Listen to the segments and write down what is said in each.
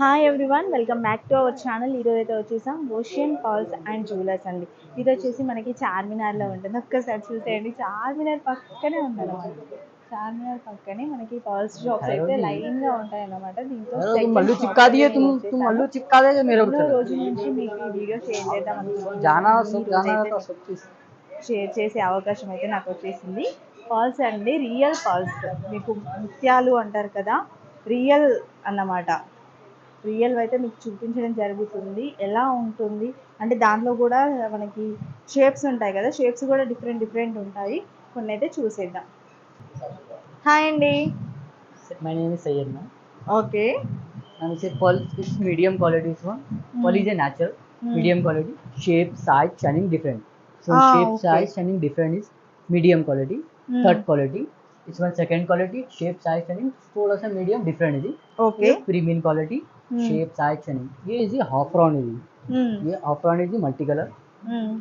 Hi everyone welcome back to our channel ఈరోజు అయితే వచ్చేసాం ఓషియన్ పాల్స్ అండ్ జ్యువెలర్స్ అండి. ఇది వచ్చేసి మనకి చార్మినార్లో ఉంటుంది. ఒక్కసారి చూసేయండి. చార్మినార్ పక్కనే ఉందన్నమాట. చార్మినార్ పక్కనే మనకి పాల్స్ షాప్స్ అయితే లైన్గా ఉంటాయి అన్నమాట దీంతో రోజు నుంచి మీకు వీడియో షేర్ చేద్దాం షేర్ చేసే అవకాశం అయితే నాకు వచ్చేసింది. పాల్స్ అండి రియల్ పాల్స్ మీకు ముత్యాలు అంటారు కదా రియల్ అన్నమాట. రియల్ అయితే మీకు చూపించడం జరుగుతుంది ఎలా ఉంటుంది అంటే దాంట్లో కూడా మనకి షేప్స్ ఉంటాయి కదా షేప్స్ కూడా డిఫరెంట్ డిఫరెంట్ ఉంటాయి కొన్ని అయితే చూసేద్దాం హాయ్ అండి my name is Sayyed man okay and it's a pearl is medium quality this one pearl is a natural medium quality shape size shining different so Ah, shape okay. size shining different is medium quality third quality this one second quality shape size shining थोड़ा सा medium different is okay premium quality shapes एक्शनिंग ये is a हाफ्रॉनिजी ये half round हाफ्रॉनिजी multi colour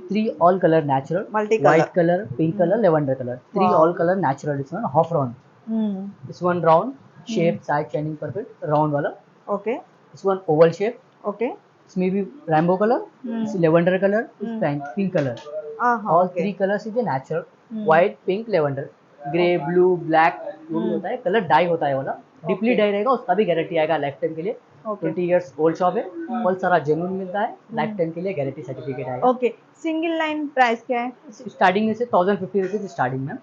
three all colour natural multi white colour pink colour lavender colour three all colour natural is one half half round is one round shape side shining perfect round वाला okay is one oval shape okay इसमें भी rainbow colour is lavender colour is pink colour all three colours is a natural white pink lavender grey blue black होता है. Colour die होता है वाला. Deeply die रहेगा उसका भी गारंटी आएगा लाइफ टाइम के लिए। ट्वेंटी ईयर्स ओल्ड शॉप है फल सारा जेनुअन मिलता है लाइफ टाइम के लिए गारंटी सर्टिफिकेट आएगा। ओके सिंगल लाइन प्राइस क्या है? स्टार्टिंग में से थाउज़ेंड फिफ्टी रुपीज़ स्टार्टिंग में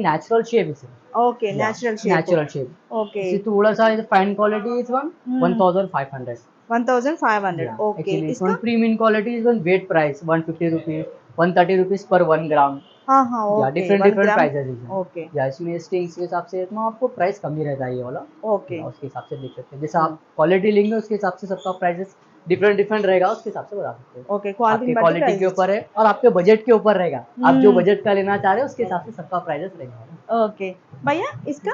natural shape okay natural shape natural shape okay थोड़ा सा fine quality is one 1500 1500 okay इसका premium quality is one weight price one fifty rupees one thirty rupees पर 1 gram हाँ हाँ Yeah, okay Yeah, इसमें स्टिंग्स के हिसाब से इतना आपको प्राइस कम ही रहता है ये वाला। ओके उसके हिसाब से देख सकते हैं। जैसे आप क्वालिटी लेंगे उसके हिसाब से सबका प्राइसेस डिफरेंट डिफरेंट रहेगा उसके हिसाब से बता सकते हैं। ओके क्वालिटी क्वालिटी के ऊपर है और आपके बजट के ऊपर रहेगा। आप जो Hmm. बजट का लेना चाह रहे हो उसके हिसाब से सबका प्राइसेस रहेगा। ओके भैया इसका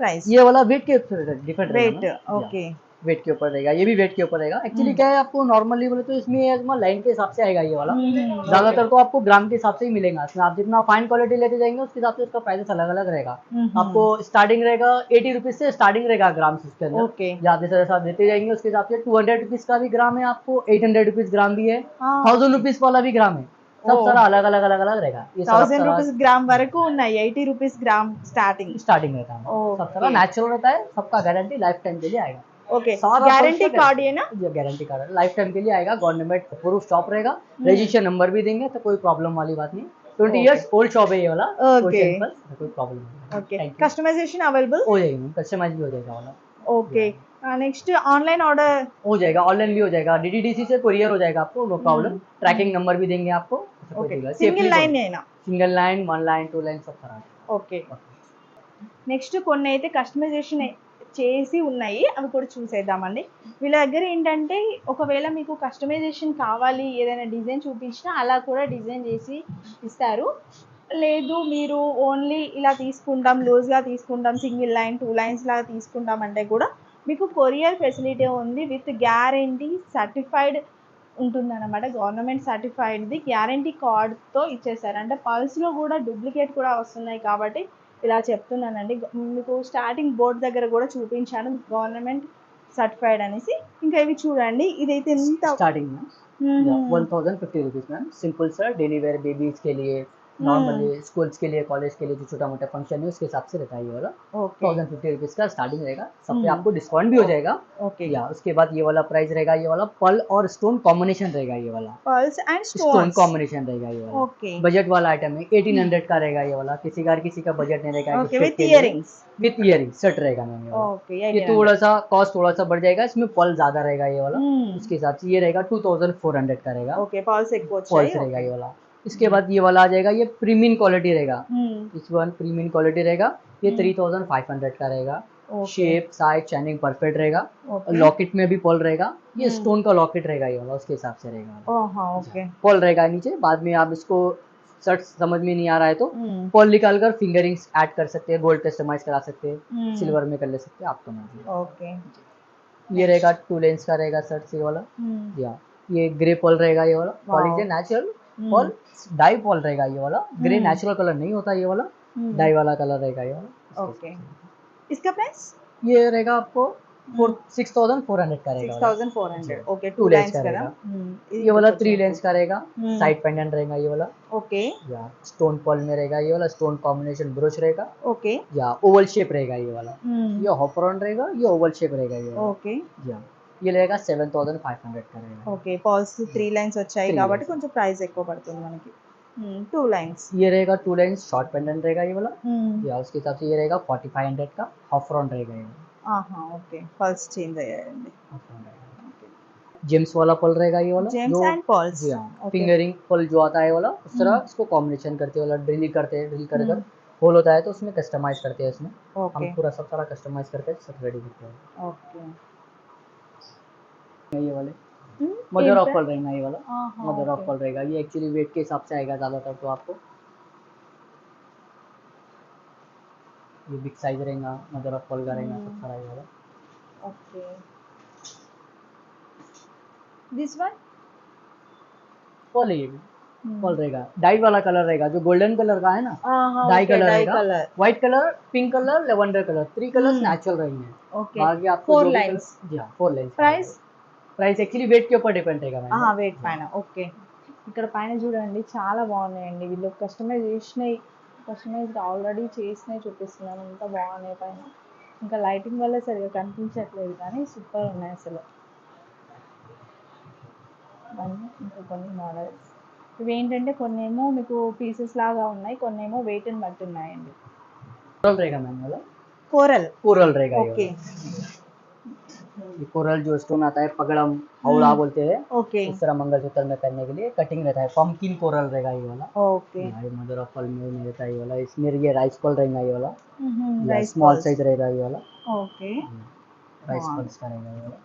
प्राइस ये वाला वेट के ऊपर डिफरेंट रेट ओके वेट के ऊपर रहेगा ये भी वेट के ऊपर रहेगा एक्चुअली Hmm. क्या है आपको नॉर्मली बोले तो इसमें लाइन के हिसाब से आएगा ये वाला हम्म, ज्यादातर तो आपको ग्राम के हिसाब से ही मिलेगा इसमें आप जितना फाइन क्वालिटी लेते जाएंगे उसके हिसाब से उसका प्राइस अलग अलग रहेगा हम्म, आपको स्टार्टिंग रहेगा एटी रुपीज से स्टार्टिंग रहेगा ग्राम से उसके अंदर ओके या जैसा जैसा आप देते जाएंगे उसके हिसाब से टू हंड्रेड रुपीज का भी ग्राम है आपको एट हंड्रेड रुपीज ग्राम भी है हाँ थाउजेंड रुपीज वाला भी ग्राम है सब Oh. सारा अलग अलग अलग अलग रहेगा ये सब థౌసండ్ రూపీస్ గ్రామ్ వరకు ఉన్నాయి eighty rupees gram starting starting रहता है Okay. सब सारा नेचुरल रहता है सबका गारंटी लाइफ टाइम के लिए आएगा ఓకే सारा గ్యారంటీ person కార్డ్ ఏనా ये गारंटी कार्ड लाइफ टाइम के लिए आएगा गवर्नमेंट प्रूफ शॉप रहेगा रजिस्ट्रेशन नंबर भी देंगे तो कोई प्रॉब्लम वाली बात नहीं twenty Okay. Years old shop है ये वाला Okay. Ocean Pulse, तो कोई प्रॉब्लम नहीं okay Thank you. Customization available हो जाएगी मैम कस्टमाइज भी हो जाएगा वाला ఓకే నెక్స్ట్ ఆన్లైన్ ఆర్డర్ हो जाएगा ऑनलाइन भी हो जाएगा डीडीडीसी से कोरियर हो जाएगा आपको no problem Hmm. Tracking number भी देंगे आपको ఓకే సింగిల్ లైన్ అయినా single line one line two line सब तरह ఓకే నెక్స్ట్ కొన్ని అయితే కస్టమైజేషన్ చేసి ఉన్నాయి అవి కూడా చూసేద్దామండి. వీళ్ళ దగ్గర ఏంటంటే ఒకవేళ మీకు కస్టమైజేషన్ కావాలి ఏదైనా డిజైన్ చూపించినా అలా కూడా డిజైన్ చేసి ఇస్తారు. లేదు మీరు ఓన్లీ ఇలా తీసుకుంటాం లూజ్గా తీసుకుంటాం సింగిల్ లైన్ టూ లైన్స్ లాగా తీసుకుంటాం అంటే కూడా మీకు కొరియర్ ఫెసిలిటీ ఉంది విత్ గ్యారంటీ సర్టిఫైడ్ ఉంటుందన్నమాట. గవర్నమెంట్ సర్టిఫైడ్ది గ్యారంటీ కార్డ్తో ఇచ్చేసారు అంటే పల్స్లో కూడా డూప్లికేట్ కూడా వస్తున్నాయి కాబట్టి ఇలా చెప్తున్నానండి గ- మీకు స్టార్టింగ్ బోర్డ్ దగ్గర కూడా చూపించాను గవర్నమెంట్ సర్టిఫైడ్ అనేసి ఇంకా ఇవి చూడండి ఇదైతే ఎంత स्टार्टिंग में మ్మ్. One thousand fifty rupees ma'am simple sir daily wear babies के लिए नॉर्मली स्कूल्स के लिए कॉलेज के लिए जो छोटा मोटा फ़ंक्शन है उसके हिसाब से रहता है ये वाला। थाउज़ेंड फिफ्टी रुपीज़ का स्टार्टिंग रहेगा। सब पे आपको डिस्काउंट भी हो जाएगा। ओके या उसके बाद ये वाला प्राइस रहेगा ये वाला पल और स्टोन कॉम्बिनेशन रहेगा ये वाला। पल्स एंड स्टोन कॉम्बिनेशन रहेगा ये वाला। ओके बजट वाला आइटम है एटीन हंड्रेड का रहेगा ये वाला। किसी का किसी का बजट नहीं रहेगा विथ इयरिंग्स विथ सेट रहेगा मैम ये थोड़ा सा कॉस्ट थोड़ा सा बढ़ जाएगा इसमें पल ज़्यादा रहेगा ये वाला। उसके हिसाब से ये रहेगा टू थाउज़ेंड फोर हंड्रेड का रहेगा। ओके पल्स एक पल्स रहेगा ये वाला। इसके बाद ये वाला आ जाएगा ये प्रीमियम क्वालिटी रहेगा। हम्म। इस वन प्रीमियम क्वालिटी रहेगा ये थ्री थाउज़ेंड फाइव हंड्रेड का रहेगा। शेप साइज़ शाइनिंग परफेक्ट रहेगा। लॉकेट में भी पॉल रहेगा। ये हम्म। स्टोन का लॉकेट रहेगा ये वाला उसके हिसाब से रहेगा। पॉल रहेगा नीचे बाद में आप इसको सर्ट समझ में नहीं आ रहा है तो पॉल निकाल कर फिंगरिंग्स ऐड कर सकते हैं गोल्ड कस्टमाइज करा सकते हैं हम्म। सिल्वर में कर ले सकते हैं आपको मर्ज़ी ओके ये रहेगा टू लेंस का रहेगा सर्ट से वाला। या हाँ। ये ग्रे पॉल रहेगा ये वाला। पॉल इज़ ए नेचुरल और डाई पॉल रहेगा ये वाला। ग्रे नेचुरल कलर नहीं होता ये वाला। डाई वाला कलर रहेगा ये वाला। ओके इसका। प्राइस ये रहेगा आपको सिक्स थाउज़ेंड फोर हंड्रेड का रहेगा thousand four hundred okay two lens का रहेगा। ये वाला थ्री लेंस का रहेगा। साइड पेंडेंट रहेगा ये वाला। ओके या स्टोन पॉल में रहेगा ये वाला। स्टोन कॉम्बिनेशन ब्रोच रहेगा। ओके या ओवल शेप रहेगा ये वाला। ये हॉपरॉन रहेगा। ये ओवल शेप रहेगा ये ओके या। ये रहेगा सेवन थाउजेंड फाइव हंड्रेड का रहेगा ఓకే పాల్స్ త్రీ లైన్స్ వచ్చాయి Three కాబట్టి lines. కొంచెం ప్రైస్ ఎక్కువ పడుతుంది మనకి టూ లైన్స్ ये रहेगा टू लाइन्स शॉर्ट पेंडेंट रहेगा ये वाला या उसके हिसाब से ये रहेगा फोर्टी फाइव हंड्रेड का हॉफरॉन रहेगा ये ఆహా ఓకే పల్స్ చేంజ్ అయ్యాయండి Hawthorn रहेगा जेम्स वाला पल रहेगा ये वाला జేమ్స్ जो అండ్ పాల్స్ जी हाँ फिंगरिंग पल जो आता है वाला उस तरह इसको कॉम्बिनेशन करते वाला ड्रिल करते हैं ड्रिल कर कर हम्म। होल होता है तो उसमें कस्टमाइज करते हैं इसमें ఓకే हम पूरा सब सारा कस्टमाइज करके सब रेडी करते हैं ఓకే ये वाले। मदर ऑफ़ फल रहेगा ये वाला। मदर ऑफ़ फल रहेगा। ये एक्चुअली वेट के हिसाब से आएगा ज़्यादातर तो आपको। ये बिग साइज़ रहेगा मदर ऑफ़ फल का रहेगा सब सारा ये वाला ओके दिस वन फल ये भी। फल रहेगा। डाई वाला कलर रहेगा जो गोल्डन कलर का है ना। डाई कलर रहेगा। White colour pink colour lavender colour three colours natural रहेंगे। ओके बाकी आपको फोर लाइंस जी four lines price price actually వెయిట్కి depend అయ్యి వెయిట్ పైన. ఓకే. ఇక్కడ పైన చూడండి చాలా బాగున్నాయండి. వీళ్ళు కస్టమైజ్ చేసినాయి కస్టమైజ్ ఆల్రెడీ చేసినాయి చూపిస్తున్నాను. అంత బాగున్నాయి పైన. ఇంకా లైటింగ్ వల్ల సరిగా కనిపించట్లేదు కానీ సూపర్ ఉన్నాయి అసలు. ఇంకా కొన్ని మోడల్స్ ఇవి ఏంటంటే కొన్ని ఏమో మీకు పీసెస్ లాగా ఉన్నాయి కొన్ని ఏమో వెయిట్ అని బట్టి ఉన్నాయండి. కోరల్. కోరల్ రేగా ఓకే. कोरल जो स्टोन आता है पगड़म हौड़ा हम्म। बोलते हैं ఓకే इस तरह मंगलसूत्र में पहनने के लिए कटिंग रहता है पम्पकिन कोरल रहेगा ये वाला ఓకే हाँ, ये मदर ऑफ पल में रहता है ये वाला इसमें ये राइस पल रहेगा ये वाला రైస్ स्मॉल साइज रहेगा ये वाला ఓకే राइस हाँ। पल्स का रहेगा ये वाला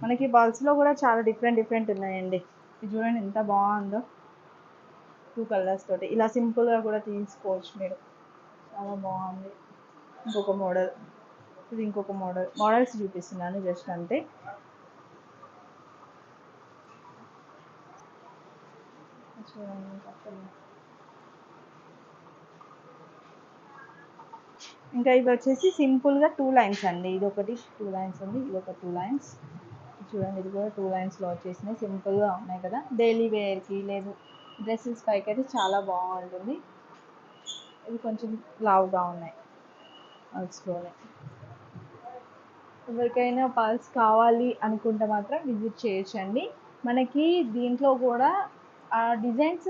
మనకి balls లో కూడా చాలా డిఫరెంట్ డిఫరెంట్ ఉన్నాయండి ఇది చూడండి ఎంత బాగుందో టూ కలర్స్ తోటి ఇలా simple గా కూడా తీసుకోవచ్చు మీరు చాలా బాగుంది ఇంకొక మోడల్ ఇది ఇంకొక మోడల్ మోడల్స్ చూపిస్తున్నాను జస్ట్ అంతే. చూడండి ఇంకా ఇవి వచ్చేసి సింపుల్గా టూ లైన్స్ అండి. ఇది ఒకటి టూ లైన్స్ ఉంది. ఇది ఒక టూ లైన్స్ చూడండి ఇది కూడా టూ లైన్స్లో వచ్చేసినాయి. సింపుల్గా ఉన్నాయి కదా. డైలీ వేర్కి లేదు. డ్రెస్సెస్ పైకి అయితే చాలా బాగుంటుంది. ఇవి కొంచెం లావుగా ఉన్నాయి. అల్స్లోనే ఎవరికైనా పల్స్ కావాలి అనుకుంటే మాత్రం విజిట్ చేయొచ్చండి. మనకి దీంట్లో కూడా ఆ డిజైన్స్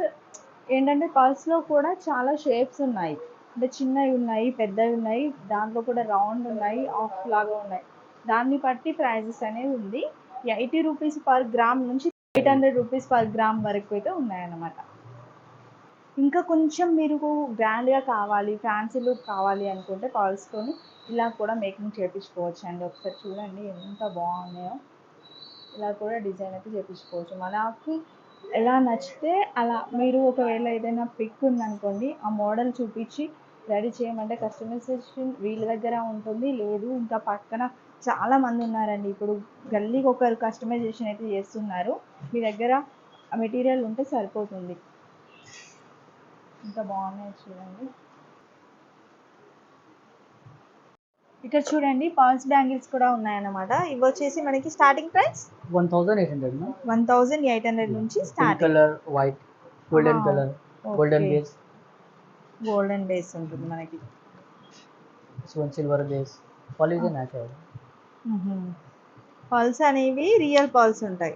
ఏంటంటే పల్స్లో కూడా చాలా షేప్స్ ఉన్నాయి. అంటే చిన్నవి ఉన్నాయి పెద్దవి ఉన్నాయి దాంట్లో కూడా రౌండ్ ఉన్నాయి ఆఫ్ లాగా ఉన్నాయి. దాన్ని బట్టి ప్రైజెస్ అనేది ఉంది. ఎయిటీ రూపీస్ పర్ గ్రామ్ నుంచి eight hundred rupees per gram వరకు అయితే ఉన్నాయన్నమాట. ఇంకా కొంచెం మీరు గ్రాండ్గా కావాలి ఫ్యాన్సీ లుక్ కావాలి అనుకుంటే పల్స్తోని ఇలా కూడా మేకింగ్ చేయించుకోవచ్చు అండి. ఒకసారి చూడండి ఎంత బాగున్నాయో. ఇలా కూడా డిజైన్ అయితే చేయించుకోవచ్చు మనకి ఎలా నచ్చితే అలా మీరు ఒకవేళ ఏదైనా పిక్ ఉందనుకోండి ఆ మోడల్ చూపించి రెడీ చేయమంటే కస్టమైజేషన్ వీళ్ళ దగ్గర ఉంటుంది లేదు ఇంకా పక్కన చాలా మంది ఉన్నారండి. ఇప్పుడు గల్లీకి ఒకరు కస్టమైజేషన్ అయితే చేస్తున్నారు. మీ దగ్గర ఆ మెటీరియల్ ఉంటే సరిపోతుంది. ఇంకా బాగున్నాయి చూడండి. ఇక్కడ చూడండి పాల్స్ బ్యాంగిల్స్ కూడా ఉన్నాయన్నమాట. ఇవి వచ్చేసి మనకి starting price one thousand eight hundred one thousand eight hundred నుంచి start colour white golden colour golden base golden base ఉంటుంది మనకి. సో సిల్వర్ బేస్ పాలిజన్ యాక్చువల్ పల్స్ అనేవి రియల్ పల్స్ ఉంటాయి.